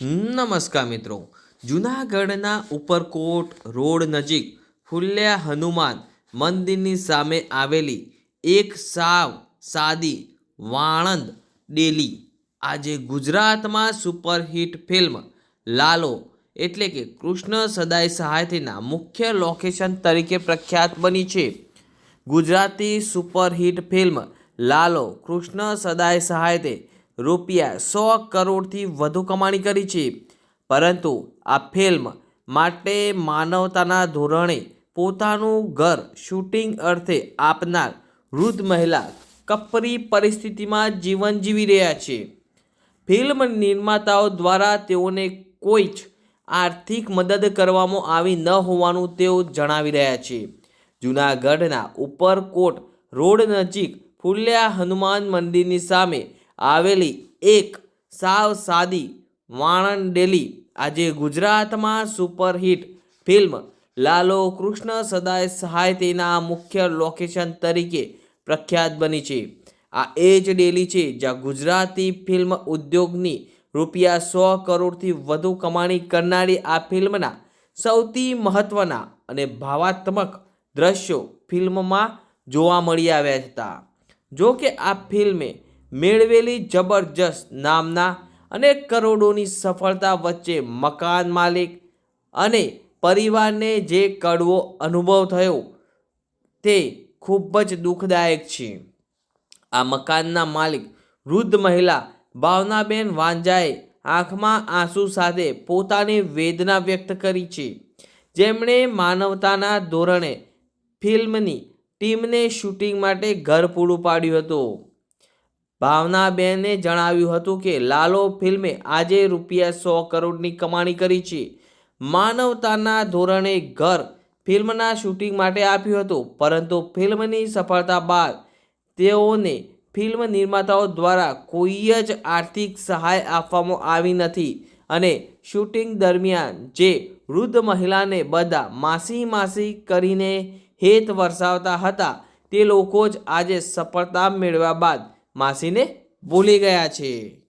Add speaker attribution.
Speaker 1: નમસ્કાર મિત્રો. જૂનાગઢના ઉપરકોટ રોડ નજીક ફુલ્યા હનુમાન મંદિરની સામે આવેલી એક સાવ સાદી વાણંદ ડેલી. આજે ગુજરાતમાં સુપરહિટ ફિલ્મ લાલો એટલે કે કૃષ્ણ સદાય સહાયથીના મુખ્ય લોકેશન તરીકે પ્રખ્યાત બની છે. ગુજરાતી સુપરહિટ ફિલ્મ લાલો કૃષ્ણ સદાય સહાયતે રૂપિયા સો કરોડથી વધુ કમાણી કરી છે. પરંતુ આ ફિલ્મ માટે માનવતાના ધોરણે પોતાનું ઘર શૂટિંગ અર્થે આપનાર વૃદ્ધ મહિલા કપરી પરિસ્થિતિમાં જીવન જીવી રહ્યા છે. ફિલ્મ નિર્માતાઓ દ્વારા તેઓને કોઈ જ આર્થિક મદદ કરવામાં આવી ન હોવાનું તેઓ જણાવી રહ્યા છે. જૂનાગઢના ઉપરકોટ રોડ નજીક ફુલ્યા હનુમાન મંદિરની સામે આવેલી એક સાવ સાદી વાણંદ ડેલી આજે ગુજરાતમાં સુપરહિટ ફિલ્મ લાલો કૃષ્ણ સદાય સહાયતીના મુખ્ય લોકેશન તરીકે પ્રખ્યાત બની છે. આ એ જ ડેલી છે જ્યાં ગુજરાતી ફિલ્મ ઉદ્યોગની રૂપિયા સો કરોડથી વધુ કમાણી કરનારી આ ફિલ્મના સૌથી મહત્ત્વના અને ભાવાત્મક દ્રશ્યો ફિલ્મમાં જોવા મળી આવ્યા હતા. જો કે આ ફિલ્મે મેળવેલી જબરજસ્ત નામના અને કરોડોની સફળતા વચ્ચે મકાન માલિક અને પરિવારને જે કડવો અનુભવ થયો તે ખૂબ જ દુઃખદાયક છે. આ મકાનના માલિક વૃદ્ધ મહિલા ભાવનાબેન વાંજાએ આંખમાં આંસુ સાથે પોતાની વેદના વ્યક્ત કરી છે. જેમણે માનવતાના ધોરણે ફિલ્મની ટીમને શૂટિંગ માટે ઘર પૂરું પાડ્યું હતું. ભાવનાબેને જણાવ્યું હતું કે, લાલો ફિલ્મે આજે રૂપિયા સો કરોડની કમાણી કરી છે. માનવતાના ધોરણે ઘર ફિલ્મના શૂટિંગ માટે આપ્યું હતું, પરંતુ ફિલ્મની સફળતા બાદ તેઓને ફિલ્મ નિર્માતાઓ દ્વારા કોઈ જ આર્થિક સહાય આપવામાં આવી નથી અને શૂટિંગ દરમિયાન જે વૃદ્ધ મહિલાને બધા માસી માસી કરીને હેત વરસાવતા હતા, તે લોકો જ આજે સફળતા મેળવ્યા બાદ માસીને ભૂલી ગયા છે.